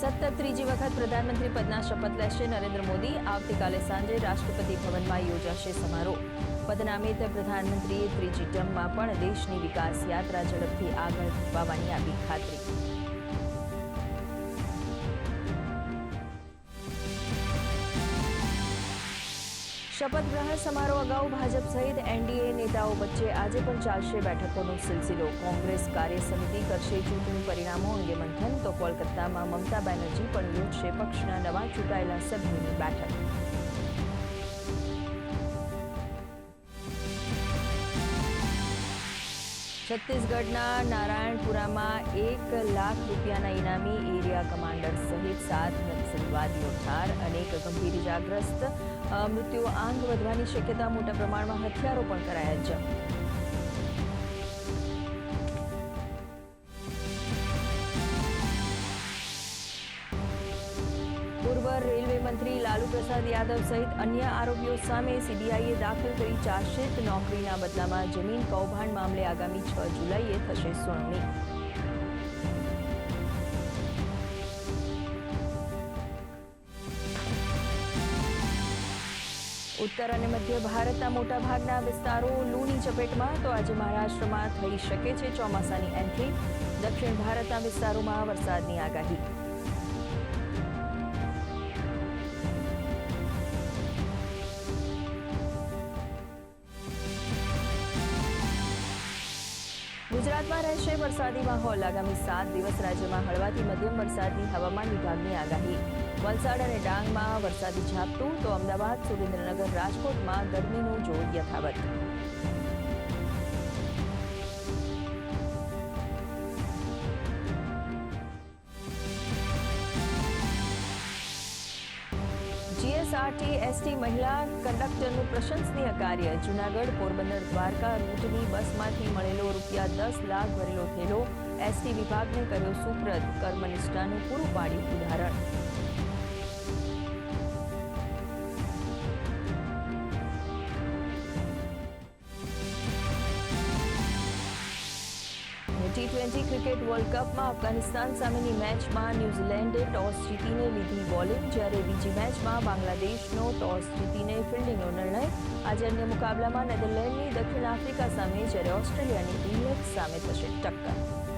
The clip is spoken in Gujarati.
સતત ત્રીજી વખત પ્રધાનમંત્રી પદના શપથ લેશે નરેન્દ્ર મોદી. આવતીકાલે સાંજે રાષ્ટ્રપતિ ભવનમાં યોજાશે સમારોહ. પદનામિત પ્રધાનમંત્રીએ ત્રીજી ટર્મમાં પણ દેશની વિકાસ યાત્રા ઝડપથી આગળ ધપાવવાની આપી ખાતરી. શપથ ગ્રહણ સમારોહ અગાઉ ભાજપ સહિત એનડીએ નેતાઓ વચ્ચે આજે પણ ચાલશે બેઠકોનો સિલસિલો. કોંગ્રેસ કાર્ય સમિતિ કરશે ચૂંટણી પરિણામો અંગે મંથન, તો કોલકાતામાં મમતા બેનર્જી પણ યોજશે પક્ષના નવા ચૂંટાયેલા સભ્યોની બેઠક. છત્તીસગઢના નારાયણપુરામાં એક લાખ રૂપિયાના ઇનામી એરિયા કમાન્ડર સહિત સાત નક્સલવાદીઓ ઠાર અનેક ગંભીર ઇજાગ્રસ્ત મૃત્યુ આંક વધવાની શક્યતા મોટા પ્રમાણમાં હથિયારો પણ કરાયા જપ્ત પૂર્વ રેલવે મંત્રી લાલુ પ્રસાદ યાદવ સહિત અન્ય આરોપીઓ સામે સીબીઆઈએ દાખલ કરી ચાર્જશીટ નોકરીના બદલામાં જમીન કૌભાંડ મામલે આગામી છ જુલાઈએ થશે સુનાવણી. ઉત્તર અને મધ્ય ભારતના મોટાભાગના વિસ્તારો લૂની ચપેટમાં તો આજે મહારાષ્ટ્રમાં થઈ શકે છે ચોમાસાની એન્ટ્રી. દક્ષિણ ભારતના વિસ્તારોમાં વરસાદની આગાહી. ગુજરાતમાં રહેશે વરસાદી માહોલ. આગામી સાત દિવસ રાજ્યમાં હળવાથી મધ્યમ વરસાદની હવામાન વિભાગની આગાહી. વલસાડ અને ડાંગમાં વરસાદી ઝાપટું, તો અમદાવાદ, સુરેન્દ્રનગર, રાજકોટમાં ગરમીનું જોર યથાવત. જીએસઆરટી એસટી મહિલા કંડક્ટરનું પ્રશંસનીય કાર્ય. જૂનાગઢ પોરબંદર દ્વારકા રૂટની બસમાંથી મળેલો રૂપિયા દસ લાખ ભરેલો થયેલો એસટી વિભાગને કર્યો સુપ્રત. કર્મનિષ્ઠાનું પૂરું પાડ્યું ઉદાહરણ. ટી ટ્વેન્ટી ક્રિકેટ વર્લ્ડ કપમાં અફઘાનિસ્તાન સામેની મેચમાં ન્યૂઝીલેન્ડે ટોસ જીતીને લીધી બોલિંગ, જ્યારે બીજી મેચમાં બાંગ્લાદેશનો ટોસ જીતીને ફિલ્ડિંગનો નિર્ણય. આજે અન્ય મુકાબલામાં નેધરલેન્ડની દક્ષિણ આફ્રિકા સામે, જ્યારે ઓસ્ટ્રેલિયાની ઇંગ્લેન્ડ સામે થશે ટક્કર.